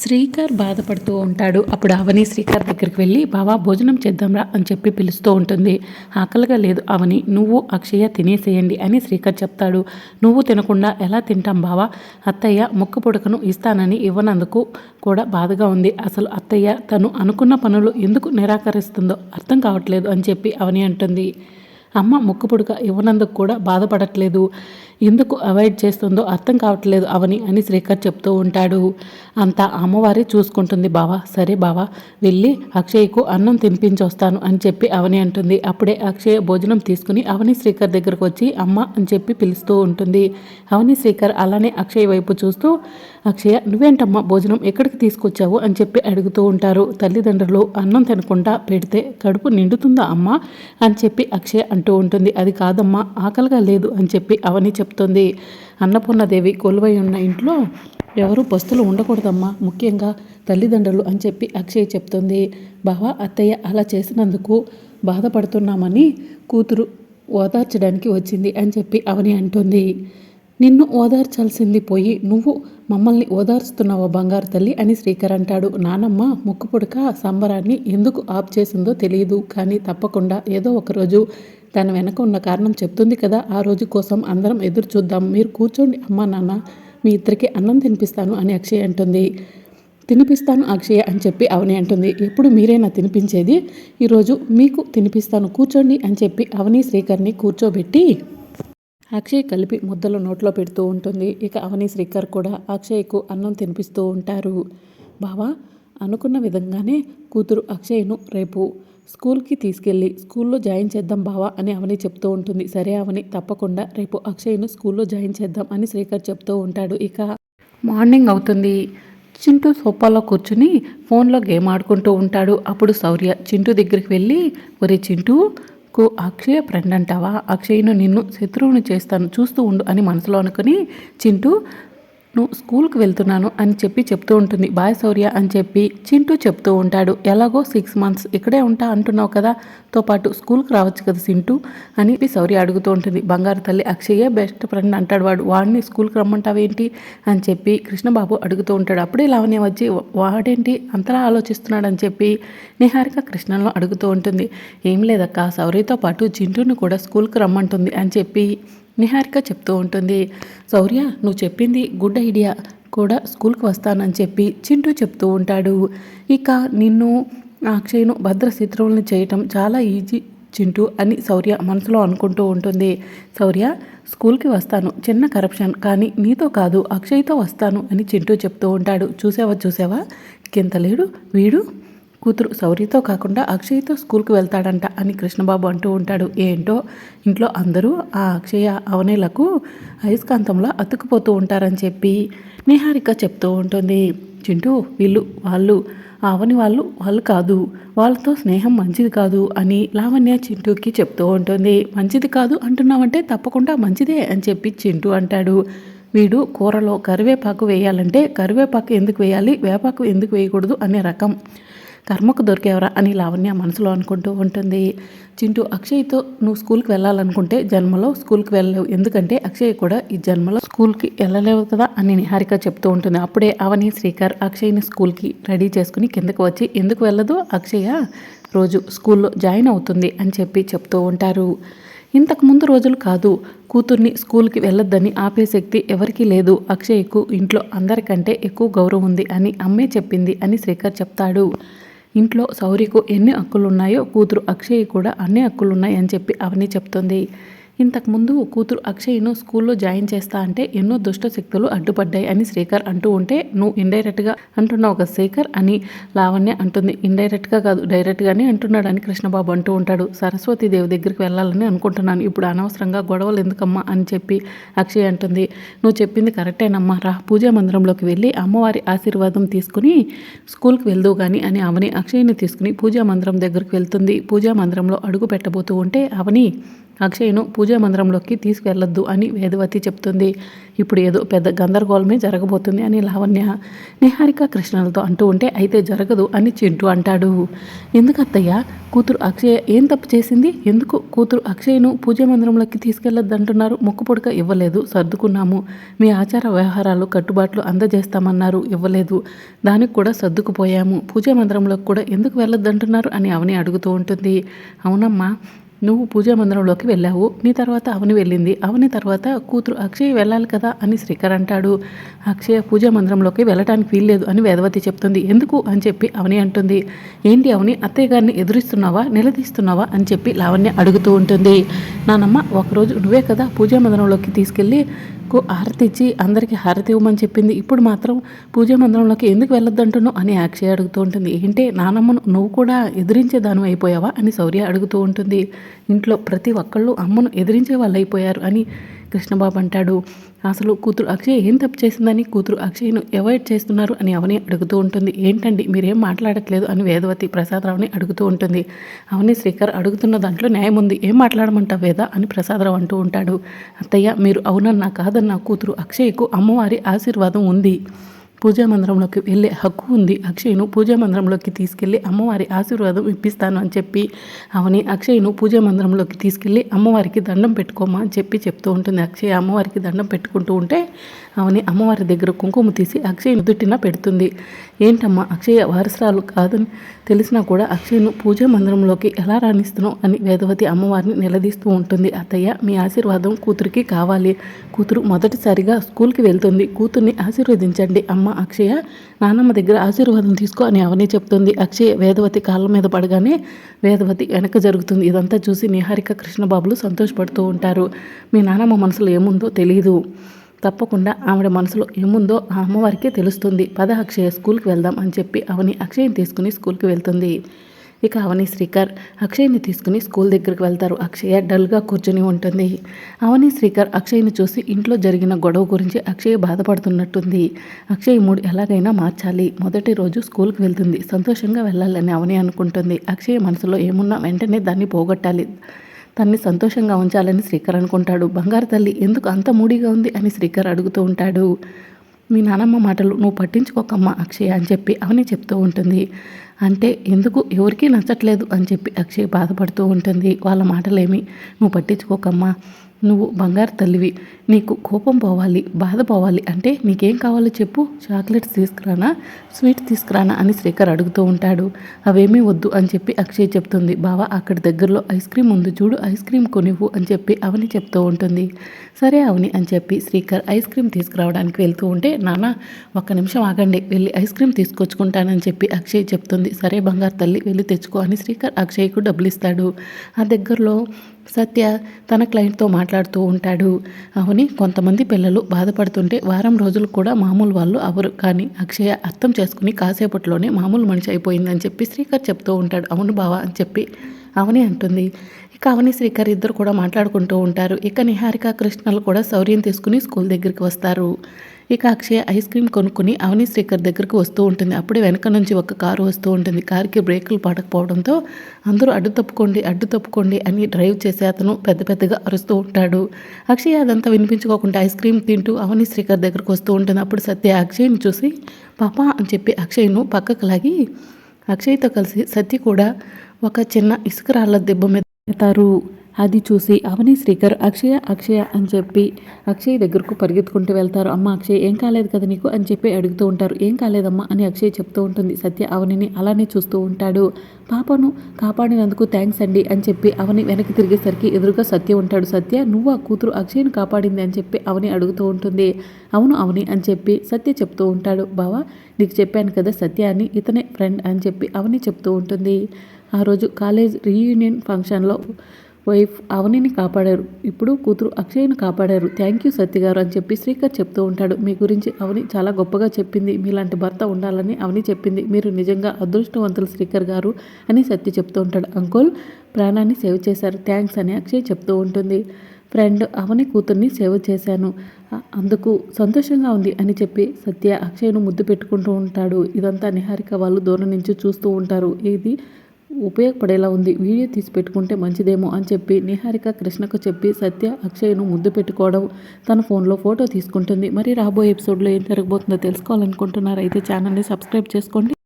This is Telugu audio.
శ్రీకర్ బాధపడుతూ ఉంటాడు. అప్పుడు అవని శ్రీకర్ దగ్గరికి వెళ్ళి బావా భోజనం చేద్దాంరా అని చెప్పి పిలుస్తూ ఉంటుంది. ఆకలిగా లేదు అవని నువ్వు అక్షయ తినేసేయండి అని శ్రీకర్ చెప్తాడు. నువ్వు తినకుండా ఎలా తింటాం బావా? అత్తయ్య ముక్క పుడకను ఇస్తానని ఇవ్వనందుకు కూడా బాధగా ఉంది. అసలు అత్తయ్య తను అనుకున్న పనులు ఎందుకు నిరాకరిస్తుందో అర్థం కావట్లేదు అని చెప్పి అవని అంటుంది. అమ్మ ముక్కు పుడక ఇవ్వనందుకు కూడా బాధపడట్లేదు. ఎందుకు అవాయిడ్ చేస్తుందో అర్థం కావట్లేదు అవని అని శ్రీకర్ చెప్తూ ఉంటాడు. అంతా అమ్మవారే చూసుకుంటుంది బావా. సరే బావా వెళ్ళి అక్షయ్కు అన్నం తినిపించొస్తాను అని చెప్పి అవని అంటుంది. అప్పుడే అక్షయ్ భోజనం తీసుకుని అవని శ్రీకర్ దగ్గరకు వచ్చి అమ్మ అని చెప్పి పిలుస్తూ ఉంటుంది. అవని శ్రీకర్ అలానే అక్షయ్ వైపు చూస్తూ అక్షయ నువ్వేంటమ్మా భోజనం ఎక్కడికి తీసుకొచ్చావు అని చెప్పి అడుగుతూ ఉంటారు. తల్లిదండ్రులు అన్నం తినకుండా పెడితే కడుపు నిండుతుందా అమ్మ అని చెప్పి అక్షయ్ అంటూ ఉంటుంది. అది కాదమ్మా ఆకలిగా లేదు అని చెప్పి అవని చెప్తుంది. అన్నపూర్ణదేవి కొలువై ఉన్న ఇంట్లో ఎవరు పస్తులు ఉండకూడదమ్మా. ముఖ్యంగా తల్లిదండ్రులు అని చెప్పి అక్షయ్ చెప్తుంది. బావా అత్తయ్య అలా చేసినందుకు బాధపడుతున్నామని కూతురు ఓదార్చడానికి వచ్చింది అని చెప్పి అవని అంటుంది. నిన్ను ఓదార్చాల్సింది పోయి నువ్వు మమ్మల్ని ఓదార్చుతున్నావా బంగారు తల్లి అని శ్రీకర్ అంటాడు. నానమ్మ ముక్కు పుడక సంబరాన్ని ఎందుకు ఆప్ చేసిందో తెలియదు కానీ తప్పకుండా ఏదో ఒకరోజు తన వెనక ఉన్న కారణం చెప్తుంది కదా. ఆ రోజు కోసం అందరం ఎదురు చూద్దాం. మీరు కూర్చోండి. అమ్మా నాన్న మీ ఇద్దరికి అన్నం తినిపిస్తాను అని అక్షయ్ అంటుంది. తినిపిస్తాను అక్షయ అని చెప్పి అవని అంటుంది. ఎప్పుడు మీరేనా తినిపించేది? ఈరోజు మీకు తినిపిస్తాను. కూర్చోండి అని చెప్పి అవని శ్రీకర్ని కూర్చోబెట్టి అక్షయ్ కలిపి ముద్దలు నోట్లో పెడుతూ ఉంటుంది. ఇక అవని శ్రీకర్ కూడా అక్షయ్కు అన్నం తినిపిస్తూ ఉంటారు. బావా అనుకున్న విధంగానే కూతురు అక్షయ్ను రేపు స్కూల్కి తీసుకెళ్ళి స్కూల్లో జాయిన్ చేద్దాం బావా అని అవని చెప్తూ ఉంటుంది. సరే అవని తప్పకుండా రేపు అక్షయ్ను స్కూల్లో జాయిన్ చేద్దాం అని శ్రీకర్ చెప్తూ ఉంటాడు. ఇక మార్నింగ్ అవుతుంది. చింటూ సోఫాలో కూర్చుని ఫోన్లో గేమ్ ఆడుకుంటూ ఉంటాడు. అప్పుడు శౌర్య చింటూ దగ్గరికి వెళ్ళి ఒరే చింటూ కు అక్షయ ఫ్రెండ్ అంటావా? అక్షయ్ను నిన్ను శత్రువుని చేస్తాను చూస్తూ ఉండు అని మనసులో అనుకుని చింటూ నువ్వు స్కూల్కి వెళ్తున్నాను అని చెప్పి చెప్తూ ఉంటుంది. బాయ్ శౌర్య అని చెప్పి చింటూ చెప్తూ ఉంటాడు. ఎలాగో సిక్స్ మంత్స్ ఇక్కడే ఉంటా అంటున్నావు కదా తో పాటు స్కూల్కి రావచ్చు కదా సింటూ అని శౌర్య అడుగుతూ ఉంటుంది. బంగారు తల్లి అక్షయ్యే బెస్ట్ ఫ్రెండ్ అంటాడు వాడు. వాడిని స్కూల్కి రమ్మంటావేంటి అని చెప్పి కృష్ణబాబు అడుగుతూ ఉంటాడు. అప్పుడే లావణ్య వచ్చి వాడేంటి అంతలా ఆలోచిస్తున్నాడు? అని చెప్పి నిహారిక కృష్ణలో అడుగుతూ ఉంటుంది. ఏం లేదక్క శౌర్యతో పాటు చింటూని కూడా స్కూల్కి రమ్మంటుంది అని చెప్పి నిహారిక చెప్తూ ఉంటుంది. శౌర్య నువ్వు చెప్పింది గుడ్ ఐడియా. కూడా స్కూల్కి వస్తానని చెప్పి చింటూ చెప్తూ ఉంటాడు. ఇక నిన్ను అక్షయ్ను భద్ర చేయటం చాలా ఈజీ చింటూ అని శౌర్య మనసులో అనుకుంటూ ఉంటుంది. శౌర్య స్కూల్కి వస్తాను. చిన్న కరప్షన్. కానీ నీతో కాదు. అక్షయ్తో వస్తాను అని చింటూ చెప్తూ ఉంటాడు. చూసావా? చూసావా? కింత లేడు. వీడు కూతురు శౌర్యతో కాకుండా అక్షయ్తో స్కూల్కి వెళ్తాడంట అని కృష్ణబాబు అంటూ ఉంటాడు. ఏంటో? ఇంట్లో అందరూ ఆ అక్షయ అవనేలకు అయస్కాంతంలో అతుక్కుపోతూ ఉంటారని చెప్పి నిహారిక చెప్తూ ఉంటుంది. చింటూ వీళ్ళు వాళ్ళు అవని వాళ్ళు వాళ్ళు కాదు. వాళ్ళతో స్నేహం మంచిది కాదు అని లావణ్య చింటూకి చెప్తూ ఉంటుంది. మంచిది కాదు అంటున్నామంటే తప్పకుండా మంచిదే అని చెప్పి చింటూ అంటాడు. వీడు కూరలో కరివేపాకు వేయాలంటే కరివేపాకు ఎందుకు వేయాలి? వేపాకు ఎందుకు వేయకూడదు అనే రకం. కర్మకు దొరికేవరా అని లావణ్య మనసులో అనుకుంటూ ఉంటుంది. చింటూ అక్షయ్తో నువ్వు స్కూల్కి వెళ్ళాలనుకుంటే జన్మలో స్కూల్కి వెళ్ళలేవు. ఎందుకంటే అక్షయ్ కూడా ఈ జన్మలో స్కూల్కి వెళ్ళలేవు కదా అని నిహారిక చెప్తూ ఉంటుంది. అప్పుడే అవని శ్రీకర్ అక్షయ్ని స్కూల్కి రెడీ చేసుకుని కిందకు వచ్చి ఎందుకు వెళ్ళదు అక్షయ రోజు స్కూల్లో జాయిన్ అవుతుంది అని చెప్పి చెప్తూ ఉంటారు. ఇంతకు ముందు రోజులు కాదు. కూతుర్ని స్కూల్కి వెళ్ళొద్దని ఆపే శక్తి ఎవరికీ లేదు. అక్షయ్కు ఇంట్లో అందరికంటే ఎక్కువ గౌరవం ఉంది అని అమ్మే చెప్పింది అని శ్రీకర్ చెప్తాడు. ఇంట్లో సౌరికు ఎన్ని హక్కులున్నాయో కూతురు అక్షయ్ కూడా అన్ని హక్కులున్నాయి అని చెప్పి అవని చెప్తుంది. ఇంతకుముందు కూతురు అక్షయ్ను స్కూల్లో జాయిన్ చేస్తా అంటే ఎన్నో దుష్ట శక్తులు అడ్డుపడ్డాయి అని శ్రీకర్ అంటూ ఉంటే నువ్వు ఇండైరెక్ట్గా అంటున్నావు ఒక శ్రీకర్? అని లావణ్య అంటుంది. ఇండైరెక్ట్గా కాదు డైరెక్ట్గానే అంటున్నాడు అని కృష్ణబాబు అంటూ ఉంటాడు. సరస్వతి దేవి దగ్గరికి వెళ్ళాలని అనుకుంటున్నాను. ఇప్పుడు అనవసరంగా గొడవలు ఎందుకమ్మా? అని చెప్పి అక్షయ్ అంటుంది. నువ్వు చెప్పింది కరెక్టేనమ్మా. రా పూజా మందిరంలోకి వెళ్ళి అమ్మవారి ఆశీర్వాదం తీసుకుని స్కూల్కి వెళ్దు కానీ అని అవని అక్షయ్ని తీసుకుని పూజా మందిరం దగ్గరికి వెళ్తుంది. పూజా మందిరంలో అడుగు పెట్టబోతూ ఉంటే అవని అక్షయ్ను పూజా మందిరంలోకి తీసుకెళ్ళొద్దు అని వేదవతి చెప్తుంది. ఇప్పుడు ఏదో పెద్ద గందరగోళమే జరగబోతుంది అని లావణ్య నిహారిక కృష్ణలతో అంటూ ఉంటే అయితే జరగదు అని చింటూ అంటాడు. ఎందుకు అత్తయ్య కూతురు అక్షయ ఏం తప్పు చేసింది? ఎందుకు కూతురు అక్షయ్ను పూజా మందిరంలోకి తీసుకెళ్ళొద్దు అంటున్నారు ముక్కు పొడక ఇవ్వలేదు సర్దుకున్నాము. మీ ఆచార వ్యవహారాలు కట్టుబాట్లు అందజేస్తామన్నారు ఇవ్వలేదు. దానికి కూడా సర్దుకుపోయాము. పూజా మందిరంలోకి కూడా ఎందుకు వెళ్ళొద్దంటున్నారు అని అవని అడుగుతూ ఉంటుంది. అవునమ్మా నువ్వు పూజా మందిరంలోకి వెళ్ళావు. నీ తర్వాత అవని వెళ్ళింది. అవని తర్వాత కూతురు అక్షయ్ వెళ్ళాలి కదా అని శ్రీకర్ అంటాడు. అక్షయ పూజా మందిరంలోకి వెళ్ళటానికి వీల్లేదు అని వేదవతి చెప్తుంది. ఎందుకు అని చెప్పి అవని అంటుంది. ఏంటి అవని? అత్తయ్య గారిని ఎదురిస్తున్నావా? నిలదీస్తున్నావా? అని చెప్పి లావణ్య అడుగుతూ ఉంటుంది. నానమ్మ ఒకరోజు నువ్వే కదా పూజా మందిరంలోకి తీసుకెళ్ళి హారతి ఇచ్చి అందరికీ హారతి ఇవ్వమని చెప్పింది. ఇప్పుడు మాత్రం పూజ మందిరంలోకి ఎందుకు వెళ్ళొద్దు అంటున్నావు అని అక్షయ అడుగుతూ ఉంటుంది. ఏంటంటే నానమ్మను నువ్వు కూడా ఎదిరించే దాని అయిపోయావా అని శౌర్య అడుగుతూ ఉంటుంది. ఇంట్లో ప్రతి ఒక్కళ్ళు అమ్మను ఎదిరించే వాళ్ళు అయిపోయారు అని కృష్ణబాబు అంటాడు. అసలు కూతురు అక్షయ్ ఏం తప్పు చేసిందని కూతురు అక్షయ్ను అవాయిడ్ చేస్తున్నారు అని అవని అడుగుతూ ఉంటుంది. ఏంటండి? మీరేం మాట్లాడట్లేదు? అని వేదవతి ప్రసాదరావుని అడుగుతూ ఉంటుంది. అవని శ్రీకర్ అడుగుతున్న దాంట్లో న్యాయం ఉంది. ఏం మాట్లాడమంటావు వేద? అని ప్రసాదరావు అంటూ ఉంటాడు. అత్తయ్య మీరు అవునన్నా కాదన్నా కూతురు అక్షయ్కు అమ్మవారి ఆశీర్వాదం ఉంది. పూజా మందిరంలోకి వెళ్ళే హక్కు ఉంది. అక్షయ్ను పూజా మందిరంలోకి తీసుకెళ్ళి అమ్మవారి ఆశీర్వాదం ఇప్పిస్తాను అని చెప్పి అవని అక్షయ్ను పూజా మందిరంలోకి తీసుకెళ్ళి అమ్మవారికి దండం పెట్టుకోమా అని చెప్పి చెప్తూ ఉంటుంది. అక్షయ్ అమ్మవారికి దండం పెట్టుకుంటూ ఉంటే అవని అమ్మవారి దగ్గర కుంకుమ తీసి అక్షయ్ నుదుటిన పెడుతుంది. ఏంటమ్మా అక్షయ వారసురాలు కాదని తెలిసినా కూడా అక్షయ్ను పూజా మందిరంలోకి ఎలా రాణిస్తున్నావు అని వేదవతి అమ్మవారిని నిలదీస్తూ ఉంటుంది. అత్తయ్య మీ ఆశీర్వాదం కూతురికి కావాలి. కూతురు మొదటిసారిగా స్కూల్కి వెళ్తుంది. కూతుర్ని ఆశీర్వదించండి. అమ్మ అక్షయ నానమ్మ దగ్గర ఆశీర్వాదం తీసుకో అని అవనే చెప్తుంది. అక్షయ వేదవతి కాళ్ళ మీద పడగానే వేదవతి వెనక జరుగుతుంది. ఇదంతా చూసి నిహారిక కృష్ణబాబులు సంతోషపడుతూ ఉంటారు. మీ నానమ్మ మనసులో ఏముందో తెలియదు తప్పకుండా ఆవిడ మనసులో ఏముందో ఆ అమ్మవారికే తెలుస్తుంది. పద అక్షయ స్కూల్కి వెళ్దాం అని చెప్పి అవని అక్షయ్ని తీసుకుని స్కూల్కి వెళ్తుంది. ఇక అవని శ్రీకర్ అక్షయ్ని తీసుకుని స్కూల్ దగ్గరికి వెళ్తారు. అక్షయ డల్గా కూర్చొని ఉంటుంది. అవని శ్రీకర్ అక్షయ్ని చూసి ఇంట్లో జరిగిన గొడవ గురించి అక్షయ్ బాధపడుతున్నట్టుంది. అక్షయ్ మూడు ఎలాగైనా మార్చాలి. మొదటి రోజు స్కూల్కి వెళ్తుంది. సంతోషంగా వెళ్ళాలని అవని అనుకుంటుంది. అక్షయ్ మనసులో ఏమున్నా వెంటనే దాన్ని పోగొట్టాలి. తన్ని సంతోషంగా ఉంచాలని శ్రీకర్ అనుకుంటాడు. బంగారు తల్లి ఎందుకు అంత మూడిగా ఉంది? అని శ్రీకర్ అడుగుతూ ఉంటాడు. మీ నానమ్మ మాటలు నువ్వు పట్టించుకోకమ్మా అక్షయ్ అని చెప్పి అవని చెప్తూ ఉంటుంది. అంటే ఎందుకు? ఎవరికీ నచ్చట్లేదు అని చెప్పి అక్షయ్ బాధపడుతూ ఉంటుంది. వాళ్ళ మాటలేమి? నువ్వు పట్టించుకోకమ్మా. నువ్వు బంగారు తల్లివి. నీకు కోపం పోవాలి బాధ పోవాలి అంటే నీకేం కావాలో చెప్పు. చాక్లెట్స్ తీసుకురానా? స్వీట్ తీసుకురానా? అని శ్రీకర్ అడుగుతూ ఉంటాడు. అవేమీ వద్దు అని చెప్పి అక్షయ్ చెప్తుంది. బావా అక్కడ దగ్గరలో ఐస్ క్రీమ్ ఉంది చూడు ఐస్ క్రీమ్ కొనివ్వు అని చెప్పి అవని చెప్తూ ఉంటుంది. సరే అవని అని చెప్పి శ్రీకర్ ఐస్ క్రీమ్ తీసుకురావడానికి వెళ్తూ ఉంటే నాన్న ఒక్క నిమిషం ఆగండి వెళ్ళి ఐస్ క్రీమ్ తీసుకొచ్చుకుంటానని చెప్పి అక్షయ్ చెప్తుంది. సరే బంగారు తల్లి వెళ్ళి తెచ్చుకో అని శ్రీకర్ అక్షయ్కు డబ్బులు ఇస్తాడు ఆ దగ్గరలో సత్య తన క్లయింట్తో మాట్లాడుతూ ఉంటాడు. అవని కొంతమంది పిల్లలు బాధపడుతుంటే వారం రోజులు కూడా మామూలు వాళ్ళు అవరు కానీ అక్షయ అర్థం చేసుకుని కాసేపట్లోనే మామూలు మనిషి అయిపోయిందని చెప్పి శ్రీకర్ చెప్తూ ఉంటాడు. అవును బావా అని చెప్పి అవని అంటుంది. ఇక అవని శ్రీకర్ ఇద్దరు కూడా మాట్లాడుకుంటూ ఉంటారు. ఇక నిహారిక కృష్ణలు కూడా శౌర్యం తీసుకుని స్కూల్ దగ్గరికి వస్తారు. ఇక అక్షయ ఐస్ క్రీమ్ కొనుక్కుని అవని శ్రీకర్ దగ్గరకు వస్తూ ఉంటుంది. అప్పుడే వెనక నుంచి ఒక కారు వస్తూ ఉంటుంది. కారుకి బ్రేకులు పడకపోవడంతో అందరూ అడ్డు తప్పుకోండి అడ్డు తప్పుకోండి అని డ్రైవ్ చేసే అతను పెద్ద పెద్దగా అరుస్తూ ఉంటాడు. అక్షయ అదంతా వినిపించుకోకుండా ఐస్ క్రీమ్ తింటూ అవని శ్రీకర్ దగ్గరకు వస్తూ ఉంటుంది. అప్పుడు సత్య అక్షయ్ని చూసి పాప అని చెప్పి అక్షయ్ను పక్కకు లాగి అక్షయ్తో కలిసి సత్య కూడా ఒక చిన్న ఇసుక రాళ్ళ దెబ్బ మీద పెడతారు అది చూసి అవని శ్రీకర్ అక్షయ అక్షయ అని చెప్పి అక్షయ్ దగ్గరకు పరిగెత్తుకుంటూ వెళ్తారు. అమ్మ అక్షయ్ ఏం కాలేదు కదా నీకు? అని చెప్పి అడుగుతూ ఉంటారు. ఏం కాలేదమ్మా? అని అక్షయ్ చెప్తూ ఉంటుంది. సత్య అవనిని అలానే చూస్తూ ఉంటాడు. పాపను కాపాడినందుకు థ్యాంక్స్ అండి అని చెప్పి అవని వెనక్కి తిరిగేసరికి ఎదురుగా సత్య ఉంటాడు. సత్య నువ్వు ఆ కూతురు అక్షయ్ను కాపాడింది అని చెప్పి అవని అడుగుతూ ఉంటుంది. అవును అవని అని చెప్పి సత్య చెప్తూ ఉంటాడు. బావా నీకు చెప్పాను కదా సత్య అని ఇతనే ఫ్రెండ్ అని చెప్పి అవని చెప్తూ ఉంటుంది. ఆ రోజు కాలేజ్ రీయూనియన్ ఫంక్షన్లో వైఫ్ అవనిని కాపాడారు. ఇప్పుడు కూతురు అక్షయ్ని కాపాడారు. థ్యాంక్ యూ సత్య గారు అని చెప్పి శ్రీకర్ చెప్తూ ఉంటాడు. మీ గురించి అవని చాలా గొప్పగా చెప్పింది. మీలాంటి భర్త ఉండాలని అవని చెప్పింది. మీరు నిజంగా అదృష్టవంతులు శ్రీకర్ గారు అని సత్య చెప్తూ ఉంటాడు. అంకుల్ ప్రాణాన్ని సేవ్ చేశారు. థ్యాంక్స్ అని అక్షయ్ చెప్తూ ఉంటుంది. ఫ్రెండ్ అవని కూతుర్ని సేవ చేశాను. అందుకు సంతోషంగా ఉంది అని చెప్పి సత్య అక్షయ్ను ముద్దు పెట్టుకుంటూ ఉంటాడు. ఇదంతా నిహారిక వాళ్ళు దూరం నుంచి చూస్తూ ఉంటారు. ఇది ఉపయోగపడేలా ఉంది. వీడియో తీసి పెట్టుకుంటే మంచిదేమో అని చెప్పి నిహారిక కృష్ణకు చెప్పి సత్య అక్షయ్ను ముద్దు పెట్టుకోవడం తన ఫోన్లో ఫోటో తీసుకుంటుంది. మరి రాబోయే ఎపిసోడ్లో ఏం జరగబోతుందో తెలుసుకోవాలనుకుంటున్నారు? అయితే ఛానల్ని సబ్స్క్రైబ్ చేసుకోండి.